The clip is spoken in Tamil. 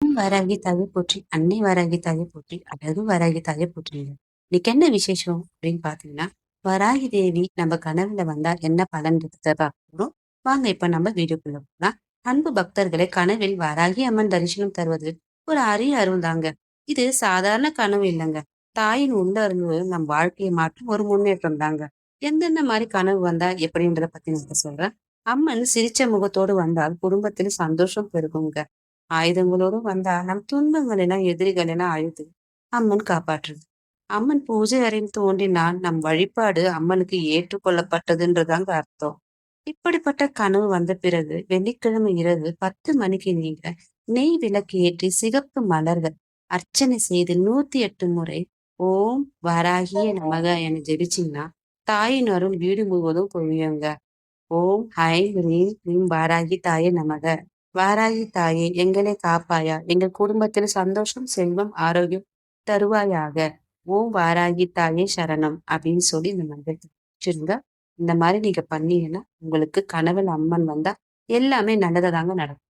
வராகி தாயை போற்றி அன்னை வராகி தாயை போற்றி அழகு வராகி தாயை போற்றிங்க இன்னைக்கு என்ன விசேஷம் அப்படின்னு பாத்தீங்கன்னா வராகி தேவி நம்ம கனவுல வந்தா என்ன பலன் இருக்கிறத பார்க்கணும். வாங்க இப்ப நம்ம வீடியோக்குள்ள போகலாம் அன்பு பக்தர்களை கனவில் வராகி அம்மன் தரிசனம் தருவது ஒரு அரிய அருள் தாங்க. இது சாதாரண கனவு இல்லைங்க. தாயின் உள்ள நம் வாழ்க்கையை மாற்றும் ஒரு முன்னேற்றம் தாங்க. எந்தெந்த மாதிரி கனவு வந்தா எப்படின்றத பத்தி நான் சொல்றேன். அம்மன் சிரிச்ச முகத்தோடு வந்தால் குடும்பத்தில் சந்தோஷம் பெருகுங்க. ஆயுதங்களோடு வந்தா நம் துன்பங்கள் என எதிரிகள் என அழுது அம்மன் காப்பாற்றுது. அம்மன் பூஜை அறையில் தோன்றினால் நம் வழிபாடு அம்மனுக்கு ஏற்றுக்கொள்ளப்பட்டதுன்றதாங்க அர்த்தம். இப்படிப்பட்ட கனவு வந்த பிறகு வெள்ளிக்கிழமை இரவு பத்து மணிக்கு நீங்க நெய் விளக்கு ஏற்றி சிகப்பு மலர்கள் அர்ச்சனை செய்து நூத்தி எட்டு முறை ஓம் வராகிய நமக என ஜெபிச்சிங்கன்னா தாயின் அருள் வீடு முழுவதும் பொழியுங்க ஓம் ஹை ரீம் ஹ்ரீம் வாராகி தாயே நமக. வாராகி தாயே எங்களை காப்பாயா. எங்கள் குடும்பத்தில் சந்தோஷம் செல்வம் ஆரோக்கியம் தருவாயாக. ஓம் வாராகி தாயே சரணம் அப்படின்னு சொல்லி இந்த மந்திரத்தை வச்சிருங்க இந்த மாதிரி நீங்க பண்ணீங்கன்னா உங்களுக்கு கனவுல அம்மன் வந்தா எல்லாமே நல்லதா தாங்க நடக்கும்.